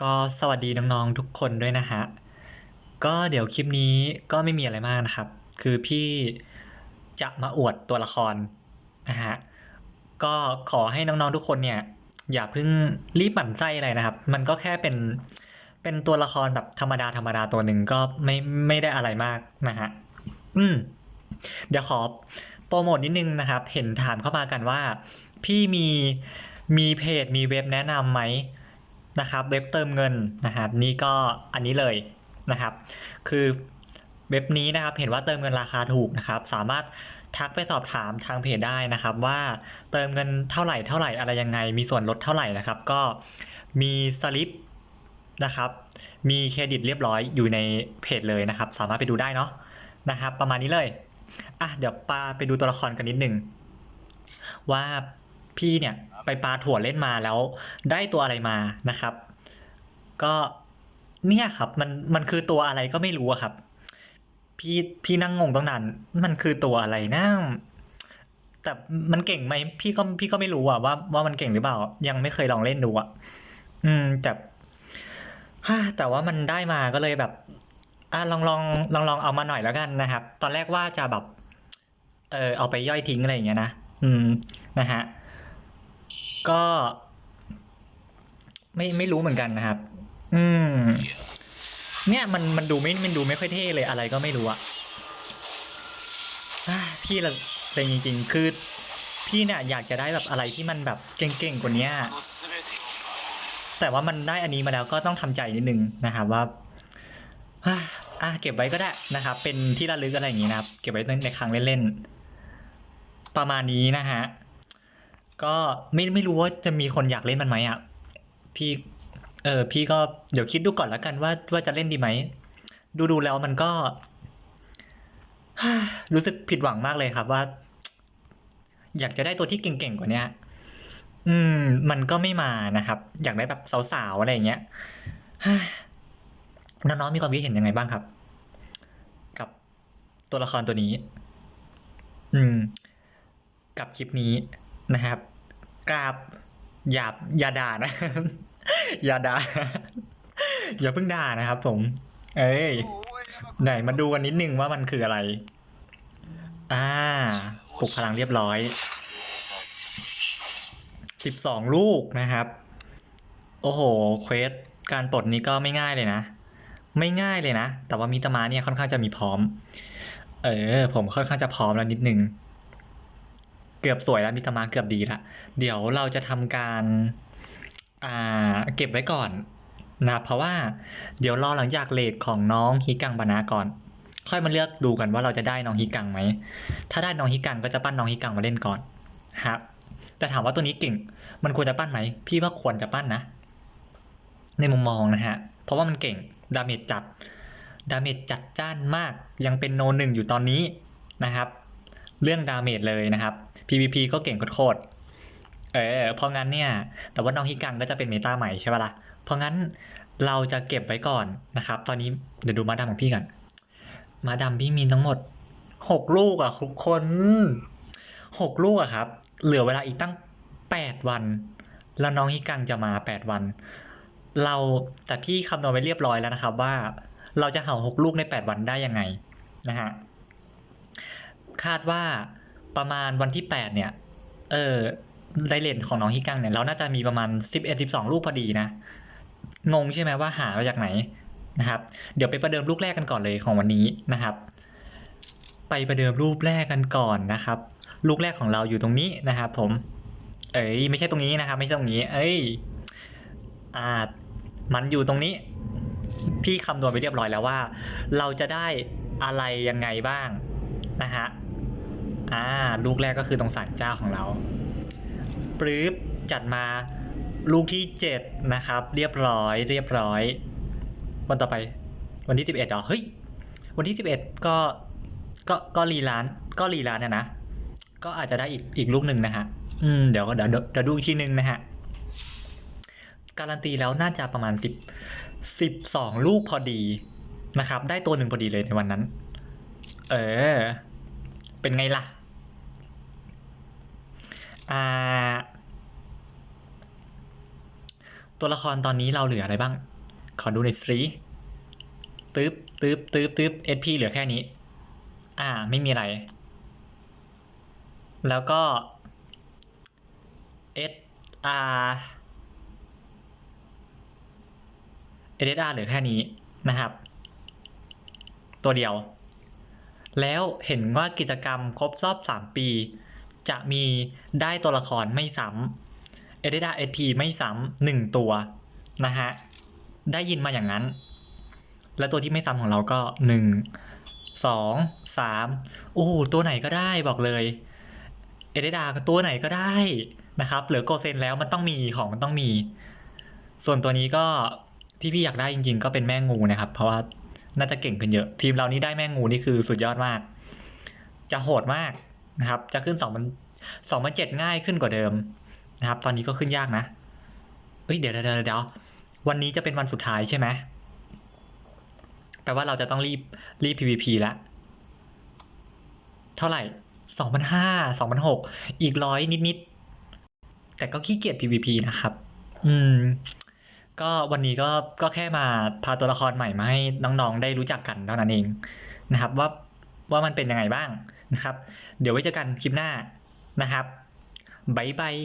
ก็สวัสดีน้องๆทุกคนด้วยนะฮะ ก็เดี๋ยวคลิปนี้ก็ไม่มีอะไรมากนะครับ คือพี่จะมาอวดตัวละครนะฮะ ก็ขอให้น้องๆทุกคนเนี่ย อย่าเพิ่งรีบหมั่นไส้อะไรนะครับ มันก็แค่เป็นเป็นตัวละครแบบธรรมดาธรรมดาตัวหนึ่งก็ไม่ไม่ได้อะไรมากนะฮะ อืม เดี๋ยวขอโปรโมทนิดนึงนะครับ เห็นถามเข้ามากันว่า พี่มีมีเพจมีเว็บแนะนำไหม นะครับเว็บเติมเงินนะครับนี่ก็อันนี้เลยนะครับ คือเว็บนี้นะครับเห็นว่าเติมเงินราคาถูกนะครับ สามารถทักไปสอบถามทางเพจได้นะครับ ว่าเติมเงินเท่าไหร่เท่าไหร่อะไรยังไง มีส่วนลดเท่าไหร่นะครับ ก็มีสลิปนะครับ มีเครดิตเรียบร้อยอยู่ในเพจเลยนะครับ สามารถไปดูได้เนาะนะครับ ประมาณนี้เลยอะเดี๋ยวปาไปดูตัวละครกันนิดหนึ่งว่า พี่เนี่ยไปปลาถั่วเล่นมาแล้วได้ตัวอะไรมานะครับ ก็เนี่ยครับมันมันคือตัวอะไรก็ไม่รู้ครับ พี่พี่นั่งงงตั้งนานมันคือตัวอะไรนะแต่มันเก่งไหมพี่ก็พี่ก็ไม่รู้อะว่าว่ามันเก่งหรือเปล่า ยังไม่เคยลองเล่นดูอะอืมแต่ฮ่าแต่ว่ามันได้มาก็เลยแบบอะลองลองลองลองเอามาหน่อยแล้วกันนะครับ ตอนแรกว่าจะแบบ เออเอาไปย่อยทิ้งอะไรอย่างเงี้ยนะอืมนะฮะ ก็ไม่ไม่รู้เหมือนกันนะครับ อืม เนี่ยมันมันดูไม่มันดูไม่ค่อยเท่เลยอะไรก็ไม่รู้อะพี่ละเซ็งจริง ๆ คือ พี่เนี่ยอยากจะได้แบบอะไรที่มันแบบเก่งๆกว่านี้แต่ว่ามันได้อันนี้มาแล้วก็ต้องทำใจนิดนึงนะครับว่าอะเก็บไว้ก็ได้นะครับ เป็นที่ระลึกอะไรอย่างงี้นะครับ เก็บไว้ในครั้งเล่นๆประมาณนี้นะฮะ ก็ไม่ไม่รู้ว่าจะมีคนอยากเล่นมันไหมอะพี่เออพี่ก็เดี๋ยวคิดดูก่อนแล้วกันว่าว่าจะเล่นดีไหม ดูดูแล้วมันก็ รู้สึกผิดหวังมากเลยครับว่า อยากจะได้ตัวที่เก่งๆกว่าเนี้ยอืม มันก็ไม่มานะครับ อยากได้แบบสาวๆอะไรอย่างเงี้ยน้องๆมีความคิดเห็นยังไงบ้างครับ กับตัวละครตัวนี้ อืม กับคลิปนี้นะครับ กราบหยาบอย่าด่านะ อย่าด่า อย่าเพิ่งด่านะครับผม เอ้ยไหนมาดูกันนิดนึงว่ามันคืออะไร อ่าปลุกพลังเรียบร้อยสิบสองลูกนะครับ โอ้โห เควสการปลดนี้ก็ไม่ง่ายเลยนะ ไม่ง่ายเลยนะ แต่ว่ามิตามาเนี่ยค่อนข้างจะมีพร้อม เออ ผมค่อนข้างจะพร้อมแล้วนิดนึง เกือบสวยแล้วมิตามาเกือบดีละเดี๋ยวเราจะทำการอ่าเก็บไว้ก่อนนะเพราะว่าเดี๋ยวรอหลังจากเลทของน้องฮิกังบานาก่อน ค่อยมาเลือกดูกันว่าเราจะได้น้องฮิกังไหม ถ้าได้น้องฮิกังก็จะปั้นน้องฮิกังมาเล่นก่อนครับแต่ถามว่าตัวนี้เก่ง มันควรจะปั้นไหม พี่ว่าควรจะปั้นนะ ในมุมมองนะฮะ เพราะว่ามันเก่ง ดาเมจจัด ดาเมจจัดจ้านมาก ยังเป็นโนหนึ่งอยู่ตอนนี้นะครับ เรื่องดาเมจเลยนะครับ PVP ก็เก่งโคตรเออเพราะงั้นเนี่ย แต่ว่าน้องฮิกังก็จะเป็นเมตาใหม่ใช่ปะล่ะ เพราะงั้นเราจะเก็บไว้ก่อนนะครับ ตอนนี้เดี๋ยวดูมาดามของพี่กันมาดามพี่มีทั้งหมดหกลูกอะทุกคนหกลูกอะครับ เหลือเวลาอีกตั้งแปดวัน แล้วน้องฮิกังจะมาแปดวัน เราแต่พี่คำนวณไว้เรียบร้อยแล้วนะครับว่า เราจะเห่าหกลูกในแปดวันได้ยังไงนะฮะ คาดว่าประมาณวันที่แปดเนี่ย เออไดเลนของน้องฮิกังเนี่ยเราน่าจะมีประมาณสิบเอ็ดสิบสองลูกพอดีนะ งงใช่ไหมว่าหามาจากไหนนะครับ เดี๋ยวไปประเดิมลูกแรกกันก่อนเลยของวันนี้นะครับ ไปประเดิมรูปแรกกันก่อนนะครับ ลูกแรกของเราอยู่ตรงนี้นะครับ ผม เอ้ยไม่ใช่ตรงนี้นะครับ ไม่ใช่ตรงนี้ เอ้ยอ่ามันอยู่ตรงนี้ พี่คำนวณไปเรียบร้อยแล้วว่า เราจะได้อะไรยังไงบ้างนะฮะ อ่าลูกแรกก็คือตรงศาลเจ้าของเราปรื๊บจัดมาลูกที่เจ็ดนะครับ เรียบร้อย เรียบร้อย วันต่อไป วันที่สิบเอ็ดเหรอเฮ้ยวันที่สิบเอ็ดก็ก็ก็รีล้านก็รีล้านนะนะก็อาจจะได้อีกอีกลูกหนึ่งนะฮะอืมเดี๋ยวเดี๋ยวเดี๋ยวเดี๋ยวดูอีกทีหนึ่งนะฮะการันตีแล้วน่าจะประมาณสิบสิบสองลูกพอดีนะครับ ได้ตัวหนึ่งพอดีเลยในวันนั้น เออ เป็นไงล่ะ ตัวละครตอนนี้เราเหลืออะไรบ้าง ขอดูหน่อยสิตึ๊บตึ๊บตึ๊บตึ๊บ SP เหลือแค่นี้ อ่า ไม่มีอะไร แล้วก็ SR SR เหลือแค่นี้นะครับ ตัวเดียว แล้วเห็นว่ากิจกรรมครบรอบ 3 ปี จะมีได้ตัวละครไม่ซ้ำเอเดดาเอพีไม่ซ้ำหนึ่งตัวนะฮะ ได้ยินมาอย่างนั้น แล้วตัวที่ไม่ซ้ำของเราก็หนึ่งสองสามโอ้ตัวไหนก็ได้บอกเลยเอเดดาตัวไหนก็ได้นะครับเหลือโกเซนแล้วมันต้องมีของมันต้องมี ส่วนตัวนี้ก็ที่พี่อยากได้จริง ๆ ก็เป็นแม่งูนะครับ เพราะว่าน่าจะเก่งขึ้นเยอะ ทีมเรานี่ได้แม่งูนี่คือสุดยอดมาก จะโหดมาก นะครับ จะขึ้นสองมันสองมันเจ็ดง่ายขึ้นกว่าเดิมนะครับ ตอนนี้ก็ขึ้นยากนะเฮ้ยเดี๋ยวเดี๋ยวเดี๋ยววันนี้จะเป็นวันสุดท้ายใช่ไหมแปลว่าเราจะต้องรีบรีบ PVP แล้วเท่าไหร่สองพันห้าสองพันหกอีกร้อยนิดๆแต่ก็ขี้เกียจ PVP นะครับ อืม ก็วันนี้ก็ก็แค่มาพาตัวละครใหม่มาให้น้องๆได้รู้จักกันเท่านั้นเองนะครับว่า ว่ามันเป็นยังไงบ้างนะครับ เดี๋ยวไว้เจอกันคลิปหน้านะครับบายบาย